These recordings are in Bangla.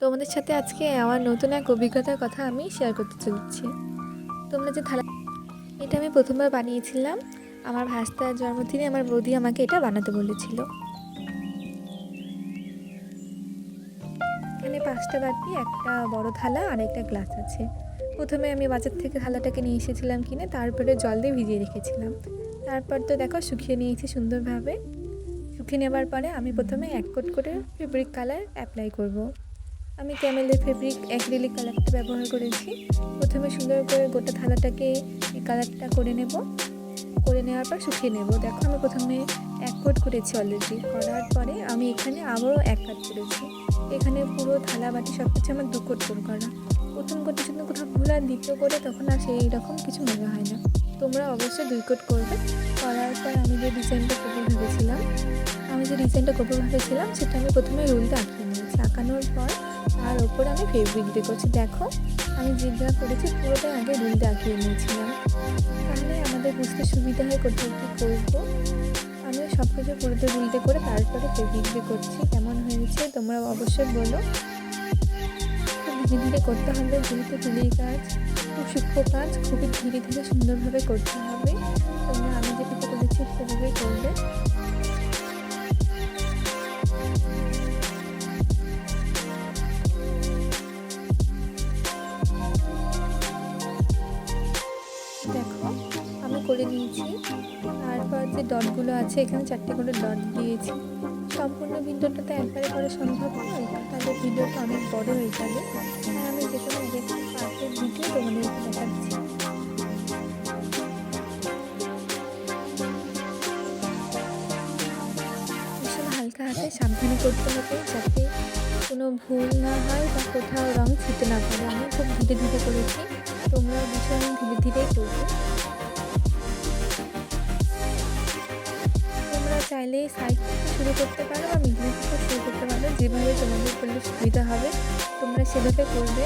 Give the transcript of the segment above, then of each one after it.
তোমাদের সাথে আজকে আমার নতুন এক অভিজ্ঞতার কথা আমি শেয়ার করতে চলেছি। তোমরা যে থালা এটা আমি প্রথমবার বানিয়েছিলাম। আমার ভাস্তার জন্মদিনে আমার বৌদি আমাকে এটা বানাতে বলেছিল। এখানে পাঁচটা বাটি, একটা বড় থালা আর একটা গ্লাস আছে। প্রথমে আমি বাজার থেকে থালাটাকে নিয়ে এসেছিলাম কিনে, তারপরে জল দিয়ে ভিজিয়ে রেখেছিলাম। তারপর তো দেখো শুকিয়ে নিয়েছি সুন্দরভাবে। শুকিয়ে নেবার পরে আমি প্রথমে এক কোট করে ফেব্রিক কালার অ্যাপ্লাই করব। আমি ক্যামেলের ফেব্রিক অ্যাক্রিলিক কালারটা ব্যবহার করেছি। প্রথমে সুন্দর করে গোটা থালাটাকে এই কালারটা করে নেব। করে নেওয়ার পর শুকিয়ে নেব। দেখো আমি প্রথমে এক কোট করেছি অলরেডি করার পরে আমি এখানে আবারও এক কাট করেছি। এখানে পুরো থালা বাটি সব কিছু আমার দু কোট করে করা। প্রথম কোটের জন্য কোথাও ভুল আর দ্বিতীয় করে তখন আর সেই রকম কিছু মনে হয় না। তোমরা অবশ্যই দুই কোট করবে। করার পর আমি যে ডিজাইনটা করব ভেবেছিলাম ডিজাইনটা করব ভেবেছিলাম সেটা আমি প্রথমে রুলটা আঁকিয়ে নিয়েছি। আঁকানোর পর তার ওপরে আমি ফেব্রিক দিয়ে করছি। দেখো, আমি যেটা করেছি পুরোটাই আগে রুলটা আঁকিয়ে নিয়েছিলাম। তাহলে আমাদের বুঝতে সুবিধা হয় কোথাও কী করব। আমি সব কিছু পুরোতে রুলতে করে তারপরে ফেব্রিক দিয়ে করছি। কেমন হয়েছে তোমরা অবশ্যই বলো। ধীরে ধীরে করতে হবে, যেহেতু তুলির কাজ, খুব সূক্ষ্ম কাজ, খুবই ধীরে ধীরে সুন্দরভাবে করতে হবে। তোমরা আমি যেটা করেছি সেভাবেই করবে। করে নিয়েছি তারপর যে ডটগুলো আছে, এখানে চারটে করে ডট দিয়েছি। সম্পূর্ণ ভিডিওটাতে একবারে করা সম্ভব নয়, তাহলে ভিডিওটা অনেক বড় হয়ে যাবে। আর আমি যে কোনো পার্টের ভিডিও তোমাদেরকে দেখাচ্ছি। হালকা হাতে সাবধানে করতে হবে যাতে কোনো ভুল না হয় বা কোথাও রং ছিটে না পড়ে। আমি খুব ধীরে ধীরে করেছি, তোমরাও ভীষণ ধীরে ধীরে করবে। চাইলে সাইড থেকে শুরু করতে পারো বা মিডিল থেকে শুরু করতে পারো। যেভাবে তোমাদের করলে সুবিধা হবে, তোমরা সেভাবে করবে।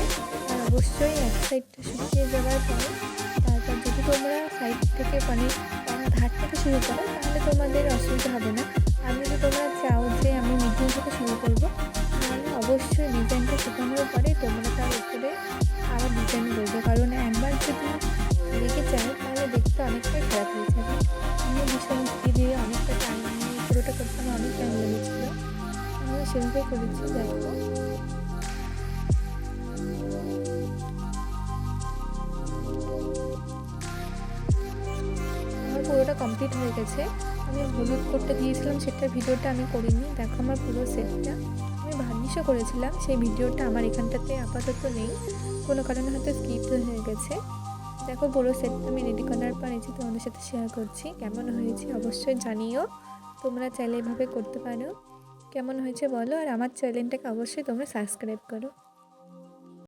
আর অবশ্যই এক সাইডটা শুকিয়ে যাওয়ার পরে তারপর যদি তোমরা সাইড থেকে মানে ধার থেকে শুরু করো, তাহলে তোমাদের অসুবিধা হবে না। আর যদি তোমরা চাও যে আমি মিডিল থেকে শুরু করব, তাহলে অবশ্যই ডিজাইনটা শেখানোর পরে তোমরা তার উপরে আবার ডিজাইন করবে। কারণ পুরোটা করতে আমার অনেক টাইম লেগেছিল আমিও সেভাবে করেছি, দেখো। আমার পুরোটা কমপ্লিট হয়ে গেছে। আমি হলুদ করতে দিয়েছিলাম, সেটার ভিডিওটা আমি করিনি। দেখো আমার পুরো সেটটা আমি ভার্নিশও করেছিলাম, সেই ভিডিওটা আমার এখানটাতে আপাতত নেই। কোনো কারণে হয়তো স্কিপ হয়ে গেছে। দেখো পুরো সেটটা আমি রেডি করার পর এই যে তোমাদের সাথে শেয়ার করছি। কেমন হয়েছে অবশ্যই জানিও। তোমরা চাইলে এভাবে করতে পারো। কেমন হয়েছে বলো, আর আমার চ্যানেলটাকে অবশ্যই তোমরা সাবস্ক্রাইব করো।